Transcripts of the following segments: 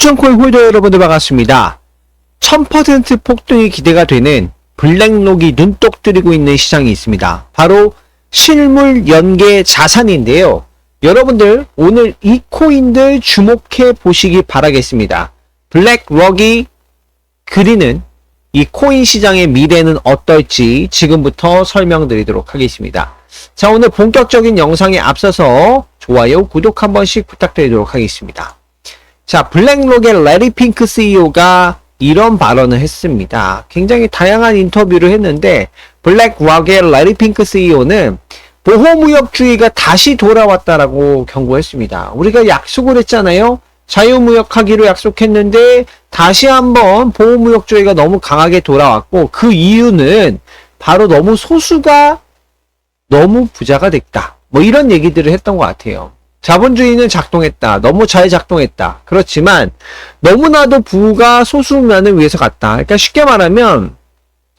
추천코인 홀더 여러분들 반갑습니다. 1000% 폭등이 기대가 되는 블랙록이 눈독 들이고 있는 시장이 있습니다. 바로 실물 연계 자산인데요. 여러분들 오늘 이 코인들 주목해 보시기 바라겠습니다. 블랙록이 그리는 이 코인 시장의 미래는 어떨지 지금부터 설명드리도록 하겠습니다. 자, 오늘 본격적인 영상에 앞서서 좋아요, 구독 한 번씩 부탁드리도록 하겠습니다. 자, 블랙록의 레리 핑크 CEO가 이런 발언을 했습니다. 굉장히 다양한 인터뷰를 했는데 블랙록의 레리 핑크 CEO는 보호무역주의가 다시 돌아왔다라고 경고했습니다. 우리가 약속을 했잖아요. 자유무역하기로 약속했는데 다시 한번 보호무역주의가 너무 강하게 돌아왔고 그 이유는 바로 너무 소수가 너무 부자가 됐다. 뭐 이런 얘기들을 했던 것 같아요. 자본주의는 작동했다. 너무 잘 작동했다. 그렇지만 너무나도 부가 소수만을 위해서 갔다. 그러니까 쉽게 말하면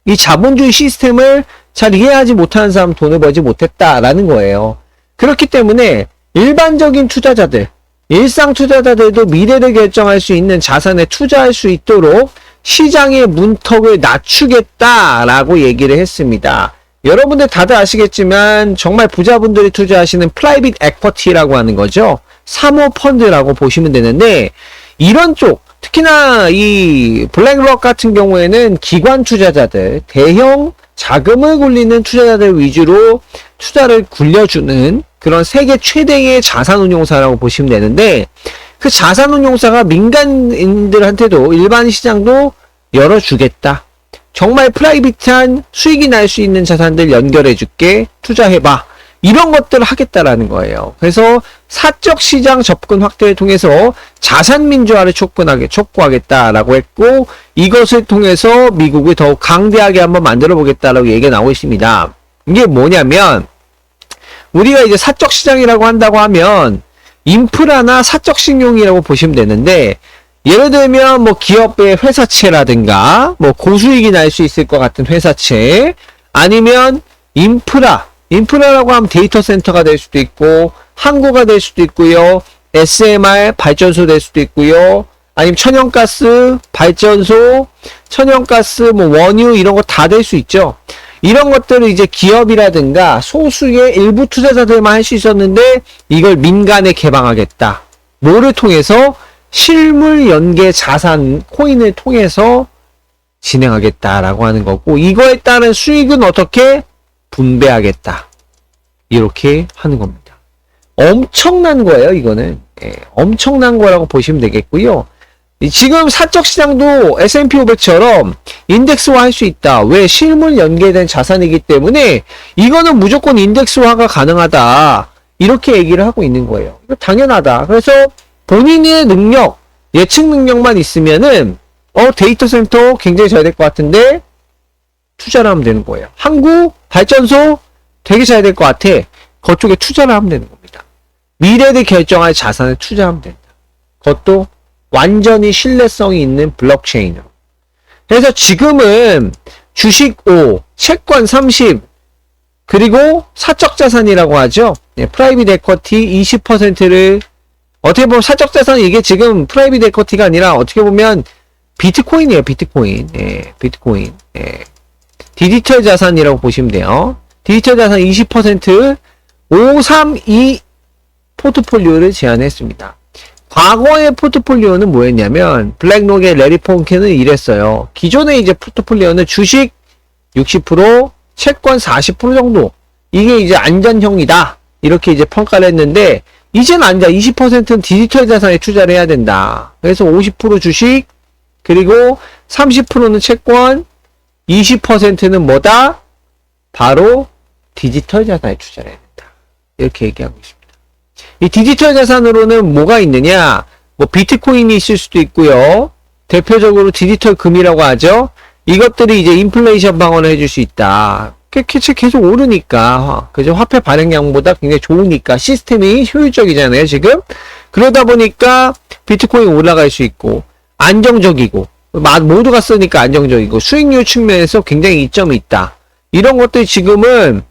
이 자본주의 시스템을 잘 이해하지 못하는 사람 돈을 벌지 못했다라는 거예요. 그렇기 때문에 일반적인 투자자들, 일상 투자자들도 미래를 결정할 수 있는 자산에 투자할 수 있도록 시장의 문턱을 낮추겠다라고 얘기를 했습니다. 여러분들 다들 아시겠지만 정말 부자분들이 투자하시는 프라이빗 에쿼티라고 하는 거죠. 사모 펀드라고 보시면 되는데 이런 쪽 특히나 이 블랙록 같은 경우에는 기관 투자자들 대형 자금을 굴리는 투자자들 위주로 투자를 굴려주는 그런 세계 최대의 자산운용사라고 보시면 되는데 그 자산운용사가 민간인들한테도 일반 시장도 열어주겠다. 정말 프라이빗한 수익이 날 수 있는 자산들 연결해 줄게. 투자해봐. 이런 것들을 하겠다라는 거예요. 그래서 사적 시장 접근 확대를 통해서 자산 민주화를 촉구하게 촉구하겠다라고 했고 이것을 통해서 미국을 더욱 강대하게 한번 만들어 보겠다라고 얘기가 나오고 있습니다. 이게 뭐냐면 우리가 이제 사적 시장이라고 한다고 하면 인프라나 사적 신용이라고 보시면 되는데 예를 들면 뭐 기업의 회사채라든가 뭐 고수익이 날 수 있을 것 같은 회사채 아니면 인프라 인프라라고 하면 데이터 센터가 될 수도 있고 항구가 될 수도 있고요 SMR 발전소 될 수도 있고요 아니면 천연가스 발전소 천연가스 뭐 원유 이런 거 다 될 수 있죠. 이런 것들을 이제 기업이라든가 소수의 일부 투자자들만 할 수 있었는데 이걸 민간에 개방하겠다. 뭐를 통해서 실물 연계 자산 코인을 통해서 진행하겠다라고 하는 거고 이거에 따른 수익은 어떻게 분배하겠다 이렇게 하는 겁니다. 엄청난 거예요 이거는 예, 엄청난 거라고 보시면 되겠고요. 이 지금 사적 시장도 S&P 500처럼 인덱스화 할 수 있다. 왜 실물 연계된 자산이기 때문에 이거는 무조건 인덱스화가 가능하다. 이렇게 얘기를 하고 있는 거예요. 당연하다. 그래서 본인의 능력, 예측 능력만 있으면은 어 데이터 센터 굉장히 잘 될 것 같은데 투자를 하면 되는 거예요. 항구 발전소 되게 잘 될 것 같아. 그쪽에 투자를 하면 되는 겁니다. 미래를 결정할 자산에 투자하면 된다. 그것도 완전히 신뢰성이 있는 블록체인으로. 그래서 지금은 주식 5, 채권 30, 그리고 사적 자산이라고 하죠. 네, 프라이빗 에쿼티 20%를 어떻게 보면 사적 자산 이게 지금 프라이빗 에쿼티가 아니라 어떻게 보면 비트코인이에요. 비트코인. 예, 비트코인. 예. 디지털 자산이라고 보시면 돼요. 디지털 자산 20% 532 포트폴리오를 제안했습니다. 과거의 포트폴리오는 뭐였냐면 블랙록의 레리 폰케는 이랬어요. 기존의 이제 포트폴리오는 주식 60%, 채권 40% 정도. 이게 이제 안전형이다. 이렇게 이제 평가를 했는데 이제는 아니다. 20%는 디지털 자산에 투자를 해야 된다. 그래서 50% 주식, 그리고 30%는 채권, 20%는 뭐다? 바로 디지털 자산에 투자를 해야 된다. 이렇게 얘기하고 있습니다. 이 디지털 자산으로는 뭐가 있느냐? 뭐 비트코인이 있을 수도 있고요. 대표적으로 디지털 금이라고 하죠. 이것들이 이제 인플레이션 방어를 해줄 수 있다. 계속 계속 오르니까 그죠? 화폐 발행량보다 굉장히 좋으니까 시스템이 효율적이잖아요 지금. 그러다 보니까 비트코인 올라갈 수 있고 안정적이고 모두가 쓰니까 안정적이고 수익률 측면에서 굉장히 이점이 있다. 이런 것들 지금은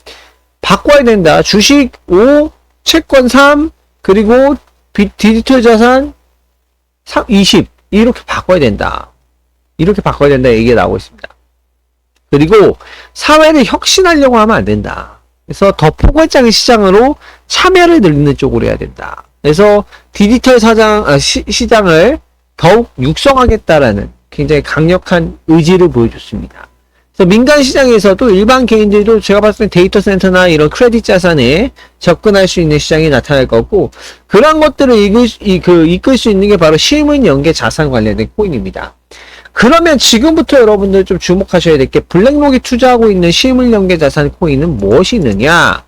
바꿔야 된다. 주식 5 채권 3 그리고 비, 디지털 자산 3, 20 이렇게 바꿔야 된다. 이렇게 바꿔야 된다 얘기가 나오고 있습니다. 그리고 사회를 혁신하려고 하면 안 된다. 그래서 더 포괄적인 시장으로 참여를 늘리는 쪽으로 해야 된다. 그래서 디지털 사장, 아, 시, 시장을 더욱 육성하겠다라는 굉장히 강력한 의지를 보여줬습니다. 그래서 민간 시장에서도 일반 개인들도 제가 봤을 때 데이터 센터나 이런 크레딧 자산에 접근할 수 있는 시장이 나타날 거고 그런 것들을 이끌, 이, 그, 이끌 수 있는 게 바로 실물 연계 자산 관련된 코인입니다. 그러면 지금부터 여러분들 좀 주목하셔야 될 게 블랙록이 투자하고 있는 실물 연계 자산 코인은 무엇이 있느냐?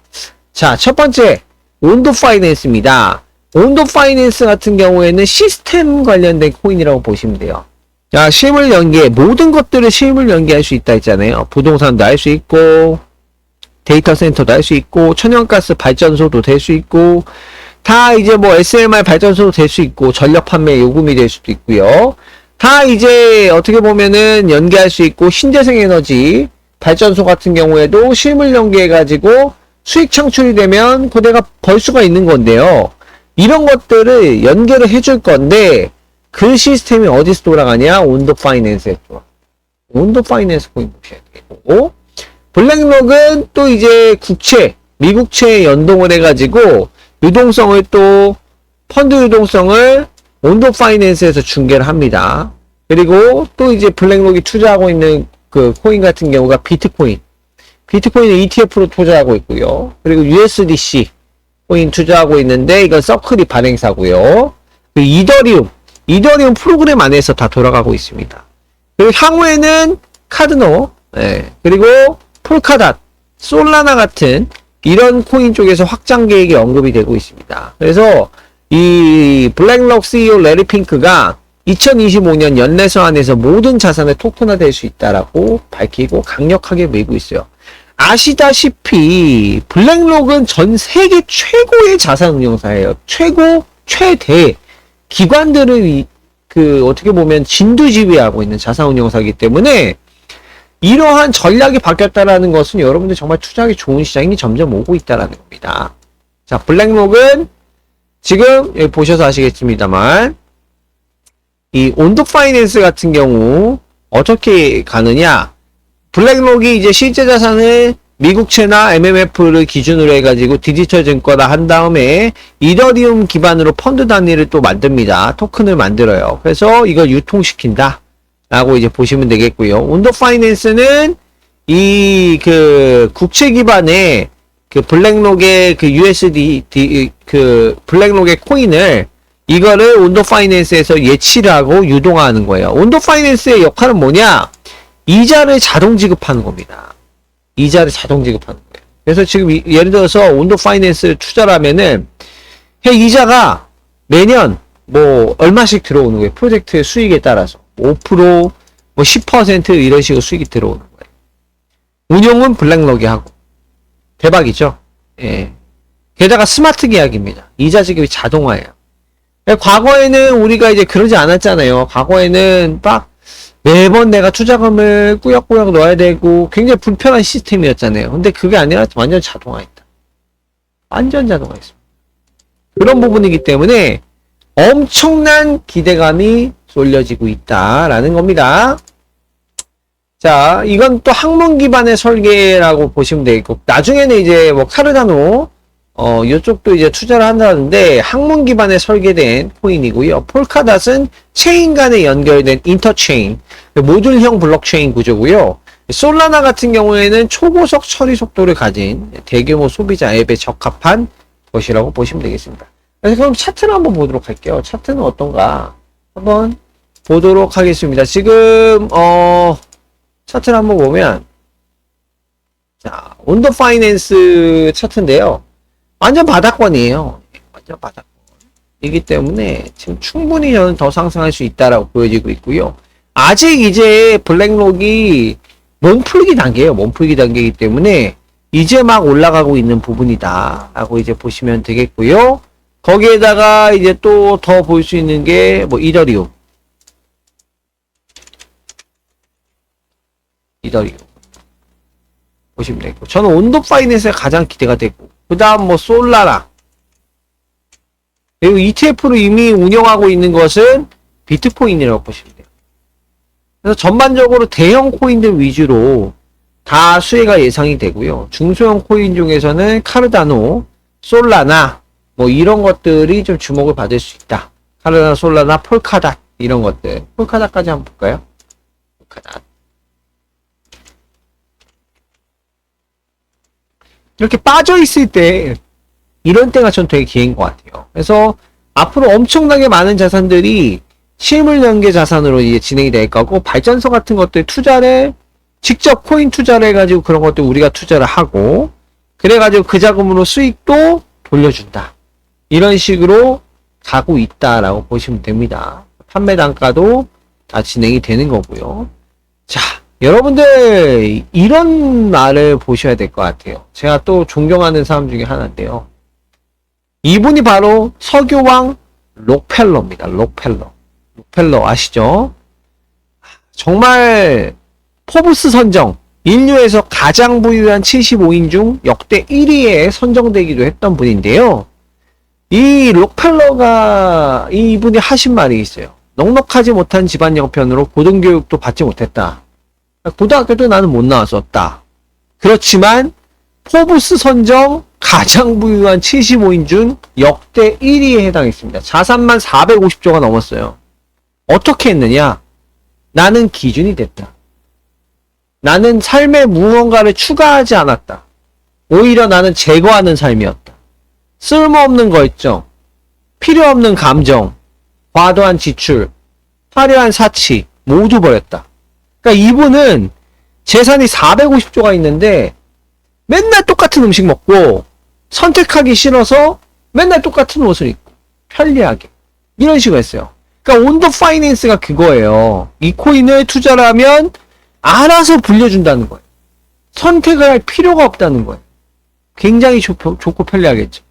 자, 첫 번째 온도 파이낸스입니다. 온도 파이낸스 같은 경우에는 시스템 관련된 코인이라고 보시면 돼요. 자, 실물 연계, 모든 것들을 실물 연계할 수 있다 했잖아요. 부동산도 할 수 있고, 데이터 센터도 할 수 있고, 천연가스 발전소도 될 수 있고, 다 이제 뭐 SMR 발전소도 될 수 있고, 전력 판매 요금이 될 수도 있고요. 다 이제 어떻게 보면은 연계할 수 있고, 신재생 에너지 발전소 같은 경우에도 실물 연계해 가지고 수익 창출이 되면 그대가 벌 수가 있는 건데요. 이런 것들을 연계를 해줄 건데, 그 시스템이 어디서 돌아가냐? 온도 파이낸스에 돌아. 온도 파이낸스 코인 보셔야 되고, 블랙록은 또 이제 국채, 미국채에 연동을 해가지고, 유동성을 또, 펀드 유동성을 온도 파이낸스에서 중계를 합니다. 그리고 또 이제 블랙록이 투자하고 있는 그 코인 같은 경우가 비트코인. 비트코인은 ETF로 투자하고 있고요. 그리고 USDC 코인 투자하고 있는데, 이건 서클이 발행사고요. 그 이더리움. 이더리움 프로그램 안에서 다 돌아가고 있습니다. 그리고 향후에는 카드노, 예, 그리고 폴카닷, 솔라나 같은 이런 코인 쪽에서 확장 계획이 언급이 되고 있습니다. 그래서 이 블랙록 CEO 레리 핑크가 2025년 연내서 안에서 모든 자산의 토큰화 될 수 있다라고 밝히고 강력하게 밀고 있어요. 아시다시피 블랙록은 전 세계 최고의 자산 운용사예요. 최고, 최대. 기관들을 이- 그 어떻게 보면 진두지휘하고 있는 자산 운용사이기 때문에 이러한 전략이 바뀌었다라는 것은 여러분들 정말 투자하기 좋은 시장이 점점 오고 있다라는 겁니다. 자, 블랙록은 지금 여기 보셔서 아시겠습니다만 이 온도 파이낸스 같은 경우 어떻게 가느냐? 블랙록이 이제 실제 자산을 미국채나 MMF를 기준으로 해가지고 디지털 증권화 한 다음에 이더리움 기반으로 펀드 단위를 또 만듭니다. 토큰을 만들어요. 그래서 이걸 유통시킨다. 라고 이제 보시면 되겠고요. 온도 파이낸스는 이 그 국채 기반의 그 블랙록의 그 USD 디- 그 블랙록의 코인을 이거를 온도 파이낸스에서 예치를 하고 유동화하는 거예요. 온도 파이낸스의 역할은 뭐냐? 이자를 자동 지급하는 겁니다. 이자를 자동 지급하는 거예요. 그래서 지금 이- 예를 들어서 온도 파이낸스 투자를 하면은 해 이자가 매년 뭐 얼마씩 들어오는 거예요. 프로젝트의 수익에 따라서 5%, 뭐10% 이런 식으로 수익이 들어오는 거예요. 운용은 블랙록이 하고 대박이죠. 예. 게다가 스마트 계약입니다. 이자 지급이 자동화예요. 과거에는 우리가 이제 그러지 않았잖아요. 과거에는 막 매번 내가 투자금을 꾸역꾸역 넣어야 되고 굉장히 불편한 시스템이었잖아요. 근데 그게 아니라 완전 자동화했다. 완전 자동화했습니다. 그런 부분이기 때문에 엄청난 기대감이 쏠려지고 있다라는 겁니다. 자, 이건 또 학문 기반의 설계라고 보시면 되겠고, 나중에는 이제 뭐 카르다노, 어, 이쪽도 이제 투자를 한다는데, 학문 기반에 설계된 코인이고요. 폴카닷은 체인 간에 연결된 인터체인, 모듈형 블록체인 구조고요. 솔라나 같은 경우에는 초고속 처리 속도를 가진 대규모 소비자 앱에 적합한 것이라고 보시면 되겠습니다. 그럼 차트를 한번 보도록 할게요. 차트는 어떤가? 한번 보도록 하겠습니다. 지금, 어, 차트를 한번 보면, 자, 온더 파이낸스 차트인데요. 완전 바닥권이에요. 완전 바닥권. 이기 때문에 지금 충분히 저는 더 상승할 수 있다라고 보여지고 있고요. 아직 이제 블랙록이 몸풀기 단계예요. 몸풀기 단계이기 때문에 이제 막 올라가고 있는 부분이다. 라고 이제 보시면 되겠고요. 거기에다가 이제 또 더 볼 수 있는 게 뭐 이더리움. 이더리움. 보시면 되고. 저는 온도 파이낸스에 가장 기대가 되고. 그 다음 뭐 솔라라. 그리고 ETF로 이미 운영하고 있는 것은 비트코인이라고 보시면 돼요. 그래서 전반적으로 대형 코인들 위주로 다 수혜가 예상이 되고요. 중소형 코인 중에서는 카르다노, 솔라나 뭐 이런 것들이 좀 주목을 받을 수 있다. 카르다노, 솔라나, 폴카닷 이런 것들. 폴카닷까지 한번 볼까요? 폴카닷. 이렇게 빠져 있을 때 이런 때가 전 되게 기회인 것 같아요. 그래서 앞으로 엄청나게 많은 자산들이 실물 연계 자산으로 이제 진행이 될 거고 발전소 같은 것들 투자를 직접 코인 투자를 해가지고 그런 것들 우리가 투자를 하고 그래가지고 그 자금으로 수익도 돌려준다. 이런 식으로 가고 있다라고 보시면 됩니다. 판매 단가도 다 진행이 되는 거고요. 자, 여러분들 이런 말을 보셔야 될 것 같아요. 제가 또 존경하는 사람 중에 하나인데요. 이분이 바로 석유왕 록펠러입니다. 록펠러. 록펠러 아시죠? 정말 포브스 선정 인류에서 가장 부유한 75인 중 역대 1위에 선정되기도 했던 분인데요. 이 록펠러가 이분이 하신 말이 있어요. 넉넉하지 못한 집안 형편으로 고등교육도 받지 못했다. 고등학교도 나는 못 나왔었다. 그렇지만 포브스 선정 가장 부유한 75인 중 역대 1위에 해당했습니다. 자산만 450조가 넘었어요. 어떻게 했느냐? 나는 기준이 됐다. 나는 삶에 무언가를 추가하지 않았다. 오히려 나는 제거하는 삶이었다. 쓸모없는 걸정, 필요 없는 감정, 과도한 지출, 화려한 사치, 모두 버렸다. 그러니까 이분은 재산이 450조가 있는데 맨날 똑같은 음식 먹고 선택하기 싫어서 맨날 똑같은 옷을 입고 편리하게 이런 식으로 했어요. 그러니까 온더 파이낸스가 그거예요. 이 코인을 투자를 하면 알아서 불려준다는 거예요. 선택을 할 필요가 없다는 거예요. 굉장히 좋, 좋고 편리하겠죠.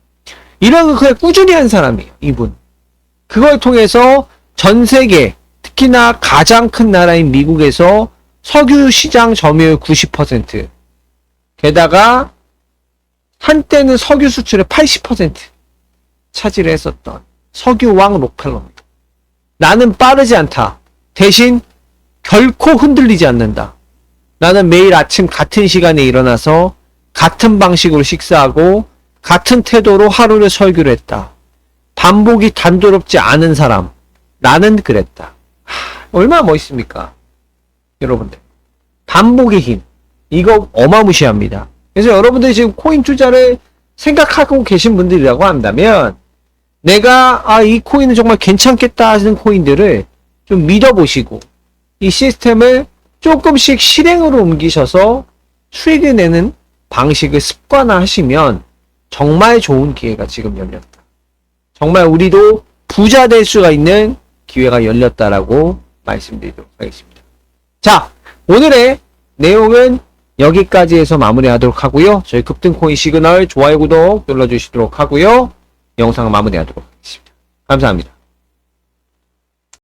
이런 거 그냥 꾸준히 한 사람이에요. 이분. 그걸 통해서 전 세계 특히나 가장 큰 나라인 미국에서 석유 시장 점유율 90% 게다가 한때는 석유 수출의 80% 차지를 했었던 석유왕 록펠러입니다. 나는 빠르지 않다. 대신 결코 흔들리지 않는다. 나는 매일 아침 같은 시간에 일어나서 같은 방식으로 식사하고 같은 태도로 하루를 설교를 했다. 반복이 단조롭지 않은 사람. 나는 그랬다. 하, 얼마나 멋있습니까? 여러분들. 반복의 힘. 이거 어마무시합니다. 그래서 여러분들이 지금 코인 투자를 생각하고 계신 분들이라고 한다면 내가 아 이 코인은 정말 괜찮겠다 하시는 코인들을 좀 믿어보시고 이 시스템을 조금씩 실행으로 옮기셔서 수익을 내는 방식을 습관화하시면 정말 좋은 기회가 지금 열렸다. 정말 우리도 부자 될 수가 있는 기회가 열렸다라고 말씀드리도록 하겠습니다. 자, 오늘의 내용은 여기까지 해서 마무리하도록 하고요. 저희 급등코인 시그널 좋아요, 구독 눌러주시도록 하고요. 영상 마무리하도록 하겠습니다. 감사합니다.